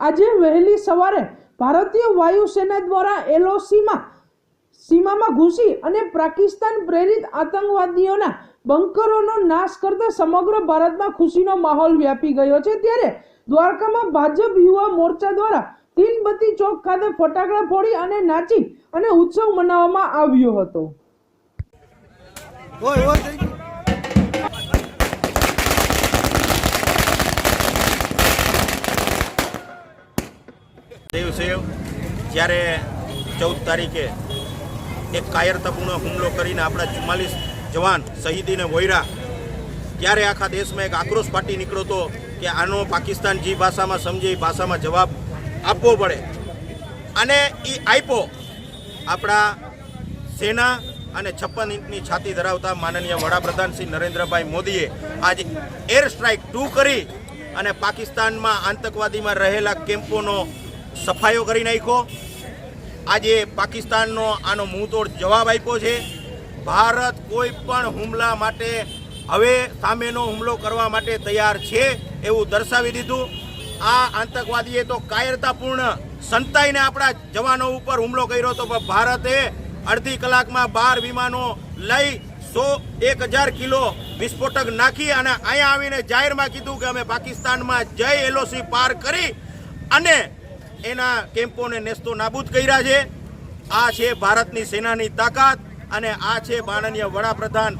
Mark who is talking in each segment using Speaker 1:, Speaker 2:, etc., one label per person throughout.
Speaker 1: આજે વહેલી સવારે ભારતીય વાયુસેના દ્વારા એલઓસીમાં સીમામાં ઘૂસી અને પાકિસ્તાન પ્રેરિત આતંકવાદીઓના બંકરોનો નાશ કરતા સમગ્ર ભારતમાં ખુશીનો માહોલ વ્યાપી ગયો છે. ત્યારે દ્વારકામાં ભાજપ યુવા મોરચા દ્વારા તીનબત્તી ચોક ખાતે ફટાકડા ફોડી અને નાચી અને ઉત્સવ મનાવવામાં આવ્યો હતો.
Speaker 2: દિવસે જ્યારે ચૌદ તારીખે એક કાયરતાપૂર્ણ હુમલો કરીને આપણા ચુમ્માલીસ જવાન શહીદીને વોયરા, ત્યારે આખા દેશમાં એક આક્રોશ ફાટી નીકળ્યો હતો કે આનો પાકિસ્તાન જે ભાષામાં સમજે એ ભાષામાં જવાબ આપવો પડે. અને એ આપ્યો આપણા સેના અને છપ્પન ઇંચની છાતી ધરાવતા માનનીય વડાપ્રધાન શ્રી નરેન્દ્રભાઈ મોદીએ આજે એર સ્ટ્રાઇક ટુ કરી અને પાકિસ્તાનમાં આતંકવાદીમાં રહેલા કેમ્પોનો સફાયો કરી નાખ્યો આજે પાકિસ્તાનનો આનો મુંહતોડ જવાબ આપ્યો છે. ભારત કોઈ પણ હુમલા માટે હવે સામેનો હુમલો કરવા માટે તૈયાર છે એવું દર્શાવી દીધું. આ આતંકવાદીએ તો કાયરતાપૂર્ણ સંતાઈને આપણા જવાનો ઉપર હુમલો કર્યો હતો, પણ ભારતે અડધી કલાકમાં બાર વિમાનો લઈ સો એક હજાર કિલો વિસ્ફોટક નાખી અને અહીંયા આવીને જાહેરમાં કીધું કે અમે પાકિસ્તાનમાં જય એલઓસી પાર કરી અને એના કેમ્પોને નેસ્તો નાબૂદ કર્યા છે. આ છે ભારતની સેનાની તાકાત અને આ છે માનનીય વડાપ્રધાન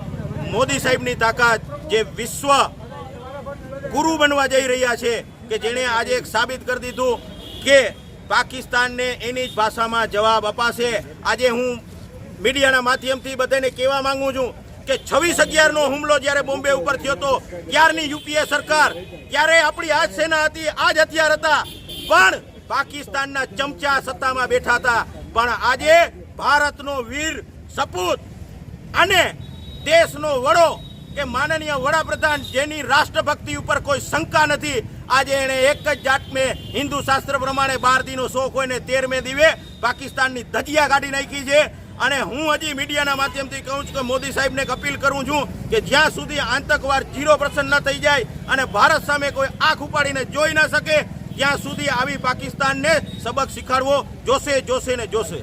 Speaker 2: મોદી સાહેબની તાકાત, જે વિશ્વ ગુરુ બનવા જઈ રહ્યા છે, કે જેણે આજે એક સાબિત કરી દીધું કે પાકિસ્તાનને એની જ ભાષામાં જવાબ અપાશે. આજે હું મીડિયાના માધ્યમથી બધાને કહેવા માંગુ છું કે છવ્વીસ અગિયારનો હુમલો જ્યારે બોમ્બે ઉપર થયો હતો ત્યારની યુપીએ સરકાર? ત્યારે આપણી આ સેના હતી? આ જ હથિયાર હતા. પણ પાકિસ્તાનના ચમચા સત્તામાં બેઠા હતા. પણ આજે ભારતનો વીર સપૂત અને દેશનો વડો કે માનનીય વડાપ્રધાન જેની રાષ્ટ્રભક્તિ ઉપર કોઈ શંકા નથી, આજે એણે એક જ જાત મેં હિન્દુ શાસ્ત્ર પ્રમાણે બાર દીનો શોખ હોય ને તેરમે દિવે પાકિસ્તાનની ધજિયા કાઢી નાખી છે. અને હું હજી મીડિયાના માધ્યમથી કહું છું કે મોદી સાહેબને અપીલ કરું છું કે જ્યાં સુધી આતંકવાદ ઝીરો પર્સન્ટ ન થઈ જાય અને ભારત સામે કોઈ આંખ ઉપાડીને જોઈ ન શકે ત્યાં સુધી આવી પાકિસ્તાનને સબક શીખવાડવો જોશે જોશે ને જોશે.